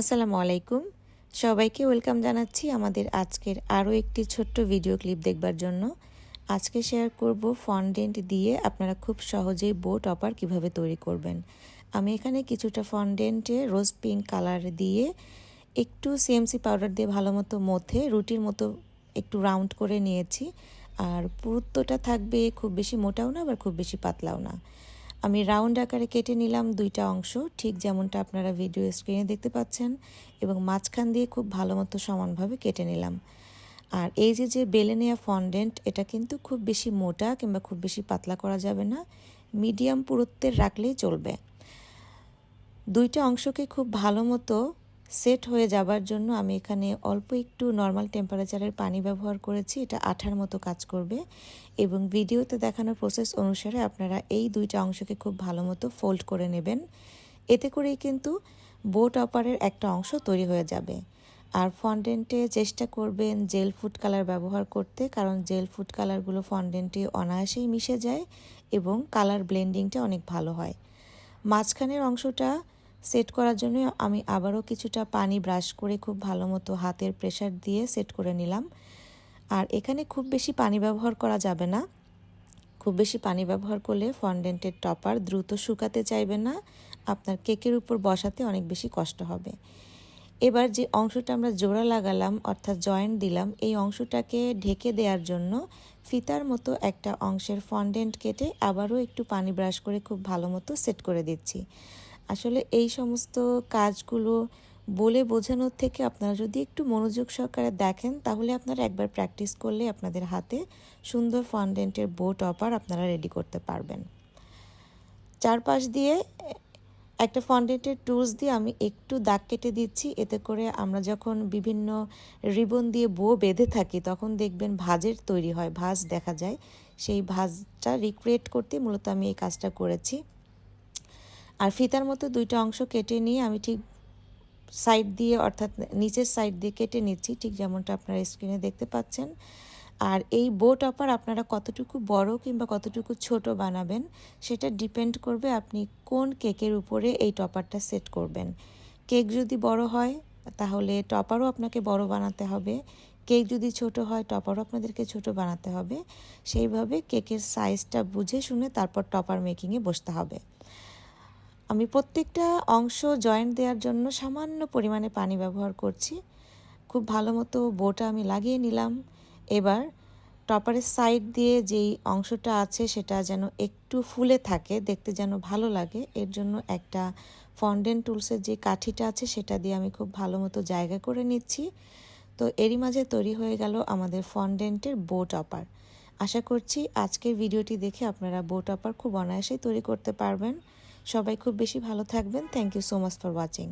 আসসালামু আলাইকুম। সবাইকে ওয়েলকাম জানাচ্ছি আমাদের আজকের আরও একটি ছোট্ট ভিডিও ক্লিপ দেখবার জন্য। আজকে শেয়ার করব ফন্ডেন্ট দিয়ে আপনারা খুব সহজেই বো টপার কীভাবে তৈরি করবেন। আমি এখানে কিছুটা ফন্ডেন্টে রোজ পিঙ্ক কালার দিয়ে একটু সিএমসি পাউডার দিয়ে ভালো মতো মধ্যে রুটির মতো একটু রাউন্ড করে নিয়েছি। আর পুরুত্বটা থাকবে খুব বেশি মোটাও না, আবার খুব বেশি পাতলাও না। আমি রাউন্ড আকারে কেটে নিলাম দুইটা অংশ, ঠিক যেমনটা আপনারা ভিডিও স্ক্রিনে দেখতে পাচ্ছেন, এবং মাঝখান দিয়ে খুব ভালো মতো সমানভাবে কেটে নিলাম। আর এই যে যে বেলে নেওয়া ফন্ডেন্ট, এটা কিন্তু খুব বেশি মোটা কিংবা খুব বেশি পাতলা করা যাবে না, মিডিয়াম পুরুত্বের রাখলেই চলবে। দুইটা অংশকে খুব ভালো মতো সেট হয়ে যাবার জন্য আমি এখানে অল্প একটু নর্মাল টেম্পারেচারের পানি ব্যবহার করেছি, এটা আঠার মতো কাজ করবে। এবং ভিডিওতে দেখানোর প্রসেস অনুসারে আপনারা এই দুইটা অংশকে খুব ভালো মতো ফোল্ড করে নেবেন। এতে করেই কিন্তু বোট অপারের একটা অংশ তৈরি হয়ে যাবে। আর ফন্ডেন্টে চেষ্টা করবেন জেল ফুড কালার ব্যবহার করতে, কারণ জেল ফুড কালারগুলো ফন্ডেন্টে অনায়াসেই মিশে যায় এবং কালার ব্লেন্ডিংটা অনেক ভালো হয়। মাঝখানের অংশটা সেট করার জন্য আমি আবারও কিছুটা পানি ব্রাশ করে খুব ভালো মতো হাতের প্রেশার দিয়ে সেট করে নিলাম। আর এখানে খুব বেশি পানি ব্যবহার করা যাবে না। খুব বেশি পানি ব্যবহার করলে ফন্ডেন্টের টপার দ্রুত শুকাতে চাইবে না। আপনার কেকের উপর বসাতে অনেক বেশি কষ্ট হবে। এবার যে অংশটা আমরা জোড়া লাগালাম, অর্থাৎ জয়েন্ট দিলাম, এই অংশটাকে ঢেকে দেওয়ার জন্য ফিতার মতো একটা অংশের ফন্ডেন্ট কেটে আবারও একটু পানি ব্রাশ করে খুব ভালো মতো সেট করে দিচ্ছি। আসলে এই সমস্ত কাজগুলো বলে বোঝানোর থেকে আপনারা যদি একটু মনোযোগ সহকারে দেখেন, তাহলে আপনারা একবার প্র্যাকটিস করলে আপনাদের হাতে সুন্দর ফন্ডেন্টের বো টপার আপনারা রেডি করতে পারবেন। চারপাশ দিয়ে একটা ফন্ডেন্টের টুলস দিয়ে আমি একটু দাগ কেটে দিচ্ছি, এতে করে আমরা যখন বিভিন্ন রিবন দিয়ে বো বেঁধে থাকি, তখন দেখবেন ভাজের তৈরি হয়, ভাজ দেখা যায়। সেই ভাজটা রিক্রিয়েট করতে মূলত আমি এই কাজটা করেছি। আর ফিতার মতো দুইটা অংশ কেটে নিয়ে আমি ঠিক সাইড দিয়ে, অর্থাৎ নিচের সাইড দিয়ে কেটে নিচ্ছি, ঠিক যেমনটা আপনারা স্ক্রিনে দেখতে পাচ্ছেন। আর এই বো টপার আপনারা কতটুকু বড় কিংবা কতটুকু ছোট বানাবেন, সেটা ডিপেন্ড করবে আপনি কোন কেকের উপরে এই টপারটা সেট করবেন। কেক যদি বড় হয়, তাহলে টপারও আপনাকে বড় বানাতে হবে। কেক যদি ছোট হয় টপারও আপনাদেরকে ছোট বানাতে হবে। সেইভাবে কেকের সাইজটা বুঝে শুনে তারপর টপার মেকিংয়ে বসতে হবে। আমি প্রত্যেকটা অংশ জয়েন্ট দেওয়ার জন্য সামান্য পরিমাণে পানি ব্যবহার করছি। খুব ভালো মতো বোটা আমি লাগিয়ে নিলাম। এবার টপারের সাইড দিয়ে যেই অংশটা আছে সেটা যেন একটু ফুলে থাকে, দেখতে যেন ভালো লাগে। এর জন্য একটা ফন্ডেন্ট টুলসের যে কাঠিটা আছে সেটা দিয়ে আমি খুব ভালো মতো জায়গা করে নিচ্ছি। তো এরই মাঝে তৈরি হয়ে গেল আমাদের ফন্ডেন্টের বো টপার আশা করছি আজকের ভিডিওটি দেখে আপনারা বো টপার খুব অনায়াসেই তৈরি করতে পারবেন। সবাই খুব বেশি ভালো থাকবেন। Thank you so much for watching